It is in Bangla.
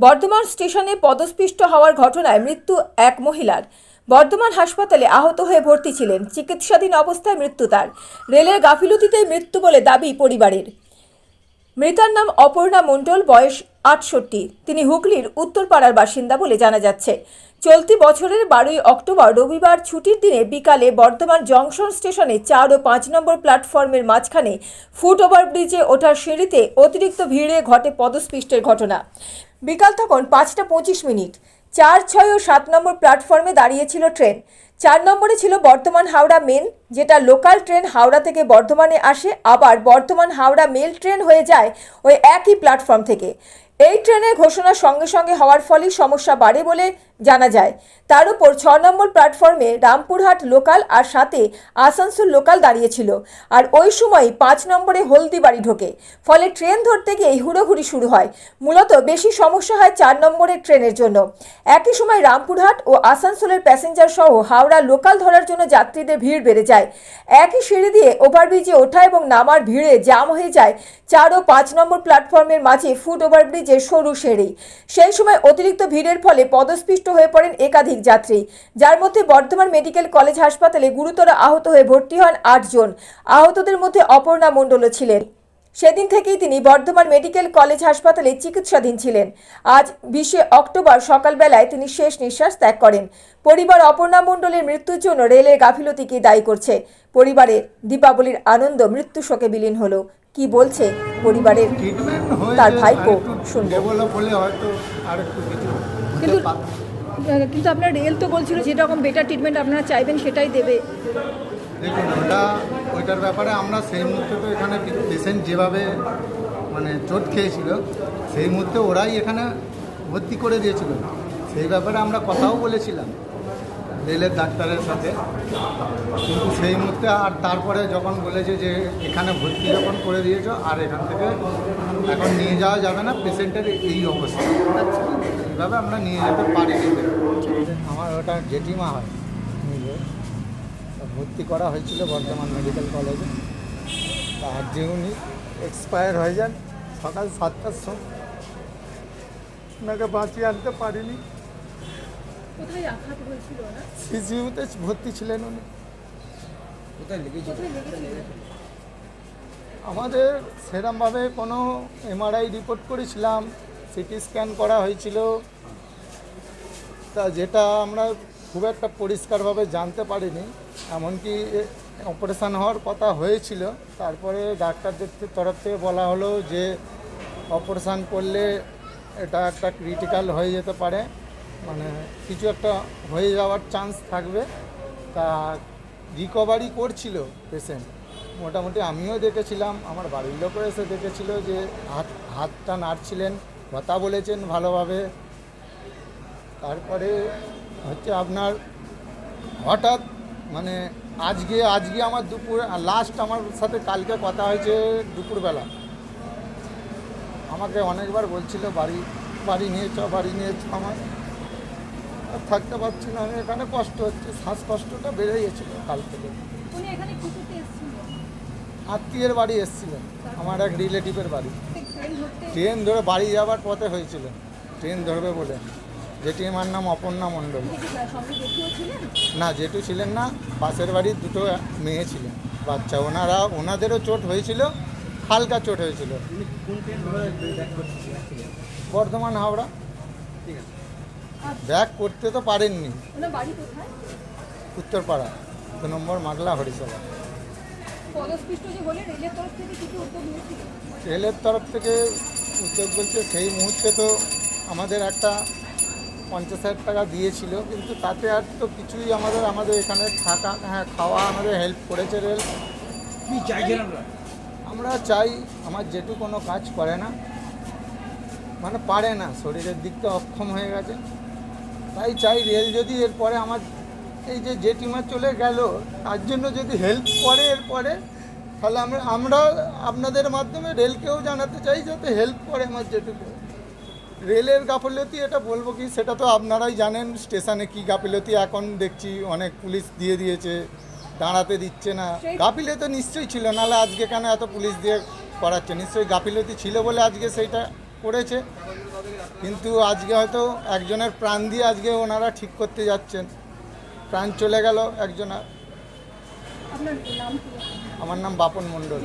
বর্ধমান স্টেশনে পদস্পৃষ্ট হওয়ার ঘটনায় মৃত্যু এক মহিলার। বর্ধমান হাসপাতালে আহত হয়ে ভর্তি ছিলেন। চিকিৎসাধীন অবস্থায় মৃত্যু তার। রেলের গাফিলতিতে মৃত্যু বলে দাবি পরিবারের। মৃতার নাম অপর্ণা মণ্ডল, বয়স আটষট্টি। তিনি হুগলির উত্তরপাড়ার বাসিন্দা বলে জানা যাচ্ছে। চলতি বছরের বারোই অক্টোবর রবিবার ছুটির দিনে বিকালে বর্ধমান জংশন স্টেশনে চার ও পাঁচ নম্বর প্ল্যাটফর্মের মাঝখানে ফুট ওভারব্রিজে ওঠার সিঁড়িতে অতিরিক্ত ভিড়ে ঘটে পদস্পৃষ্টের ঘটনা। বিকাল তখন পাঁচটা পঁচিশ মিনিট। চার, ছয় ও সাত নম্বর প্ল্যাটফর্মে দাঁড়িয়েছিল ট্রেন। চার নম্বরে ছিল বর্ধমান হাওড়া মেন যেটা লোকাল ট্রেন হাওড়া থেকে বর্ধমানে আসে, আবার বর্ধমান হাওড়া মেল ট্রেন হয়ে যায় ওই একই প্ল্যাটফর্ম থেকে। এই ট্রেনের ঘোষণা সঙ্গে সঙ্গে হওয়ার ফলেই সমস্যা বাড়ে বলে জানা যায়। তার উপর ছ নম্বর প্ল্যাটফর্মে রামপুরহাট লোকাল আর সাথে আসানসোল লোকাল দাঁড়িয়েছিল। আর ওই সময় পাঁচ নম্বরে হলদিবাড়ি ঢোকে। ফলে ট্রেন ধরতে গিয়ে হুড়োহুড়ি শুরু হয়। মূলত বেশি সমস্যা হয় চার নম্বরের ট্রেনের জন্য। একই সময় রামপুরহাট ও আসানসোলের প্যাসেঞ্জার সহ হাওড়া লোকাল ধরার জন্য যাত্রীদের ভিড় বেড়ে যায়। একই সিঁড়ি দিয়ে ওভারব্রিজে ওঠা এবং নামার ভিড়ে জাম হয়ে যায় চার ও পাঁচ নম্বর প্ল্যাটফর্মের মাঝে ফুট ওভারব্রিজের সরু সিঁড়ি। সেই সময় অতিরিক্ত ভিড়ের ফলে পদস্পৃষ্ট হয়ে পড়েন একাধিক যাত্রী। যার মধ্যে বর্ধমান মেডিকেল কলেজ হাসপাতালে গুরুতর আহত হয়ে ভর্তি হন আটজন। আহতদের মধ্যে অপর্ণা মণ্ডলও ছিলেন। সেদিন থেকেই তিনি বর্ধমান মেডিকেল কলেজ হাসপাতালে চিকিৎসাধীন ছিলেন। আজ বিশে অক্টোবর সকালবেলায় তিনি শেষ নিঃশ্বাস ত্যাগ করেন। পরিবার অপর্ণা মণ্ডলের মৃত্যুর জন্য রেলের গাফিলতিকে দায়ী করছে। পরিবারের দীপাবলির আনন্দ মৃত্যু শোকে বিলীন হলো। কি বলছে পরিবারের তার ভাইপো? আরেকটু শুনব। ডেভেলপ হলে হয়তো আর কিছু কিন্তু কিন্তু আপনার রেল তো বলছিল যেরকম বেটার ট্রিটমেন্ট আপনারা চাইবেন সেটাই দেবে। দেখুন, ওটা, ওইটার ব্যাপারে আমরা সেই মুহূর্তে তো এখানে পেশেন্ট যেভাবে মানে চোট খেয়েছিল, সেই মুহূর্তে ওরাই এখানে ভর্তি করে দিয়েছিল। সেই ব্যাপারে আমরা কথাও বলেছিলাম, রেলের ডাক্তারের সাথে। কিন্তু সেই মুহূর্তে আর তারপরে যখন বলেছে যে এখানে ভর্তি যখন করে দিয়েছ, আর এখান থেকে এখন নিয়ে যাওয়া যাবে না পেশেন্টের এই অবস্থা। এইভাবে আমরা নিয়ে যেতে পারিনি। আমার ওটা জেঠিমা হয়। ভর্তি করা হয়েছিল বর্ধমান মেডিকেল কলেজে। তা যে উনি এক্সপায়ার হয়ে যান সকাল সাতটার সময়। ওনাকে বাঁচিয়ে আনতে পারিনি। সিজিউতে ভর্তি ছিলেন উনি। আমাদের সেরমভাবে কোনো এমআরআই রিপোর্ট করেছিলাম সিটি স্ক্যান করা হয়েছিল। তা যেটা আমরা খুব একটা পরিষ্কারভাবে জানতে পারিনি। এমনকি অপারেশান হওয়ার কথা হয়েছিল। তারপরে ডাক্তারদের তরফ থেকে বলা হলো যে অপারেশান করলে এটা একটা ক্রিটিক্যাল হয়ে যেতে পারে। মানে কিছু একটা হয়ে যাওয়ার চান্স থাকবে। তা রিকভারি করছিল পেশেন্ট মোটামুটি আমিও দেখেছিলাম, আমার বাড়ির লোকও এসে দেখেছিল যে, হাত, হাতটা নাড়ছিলেন, কথা বলেছেন ভালোভাবে। তারপরে হচ্ছে আপনার হঠাৎ মানে আজকে আজকে আমার দুপুর লাস্ট আমার সাথে কালকে কথা হয়েছে দুপুরবেলা। আমাকে অনেকবার বলছিল বাড়ি বাড়ি নিয়ে চ বাড়ি নিয়ে চ আমার। আর থাকতে পারছি না আমি এখানে কষ্ট হচ্ছে শ্বাসকষ্টটা বেড়ে গেছিল কাল থেকে। আত্মীয়ের বাড়ি এসেছিলেন আমার এক রিলেটিভের বাড়ি। ট্রেন ট্রেন ধরে বাড়ি যাওয়ার পথে হয়েছিল। ট্রেন ধরবে বলে। যেটি আমার নাম অপর্ণা মণ্ডল। না জেঠু ছিলেন না পাশের বাড়ির দুটো মেয়ে ছিলেন। বাচ্চা ওনারা ওনাদেরও চোট হয়েছিল হালকা চোট হয়েছিল। বর্ধমান হাওড়া। ব্যাক করতে তো পারেননি। ওনার বাড়ি কোথায়? উত্তরপাড়া দু নম্বর মাগলা হরিসভা পদস্পৃষ্ট যে হলে রেলের তরফ থেকে উদ্যোগ রেলের তরফ থেকে উদ্যোগ বলছে সেই মুহূর্তে তো আমাদের একটা পঞ্চাশ হাজার টাকা দিয়েছিল কিন্তু তাতে আর তো কিছুই আমাদের আমাদের এখানে থাকা হ্যাঁ খাওয়া আমাদের হেল্প করেছে রেল কি চাইছেন আমরা আমরা চাই আমার যেটু কোনো কাজ করে না মানে পারে না শরীরের দিকটা অক্ষম হয়ে গেছে। তাই চাই রেল যদি এরপরে আমার এই যে জেঠিমা চলে গেল তার জন্য যদি হেল্প করে এরপরে তাহলে আমরা আমরা আপনাদের মাধ্যমে রেলকেও জানাতে চাই যাতে হেল্প করে আমার যেটুকু রেলের গাফিলতি এটা বলব কি সেটা তো আপনারাই জানেন স্টেশনে কি গাফিলতি এখন দেখছি অনেক পুলিশ দিয়ে দিয়েছে দাঁড়াতে দিচ্ছে না। গাফিলতি তো নিশ্চয়ই ছিল নাহলে আজকে কেন এত পুলিশ দিয়ে করাচ্ছে? নিশ্চয়ই গাফিলতি ছিল বলে আজকে সেইটা করেছে। কিন্তু আজকে হয়তো একজনের প্রাণ দিয়ে আজকে ওনারা ঠিক করতে যাচ্ছেন। প্রাণ চলে গেল একজনের? আমার নাম বাপন মণ্ডল।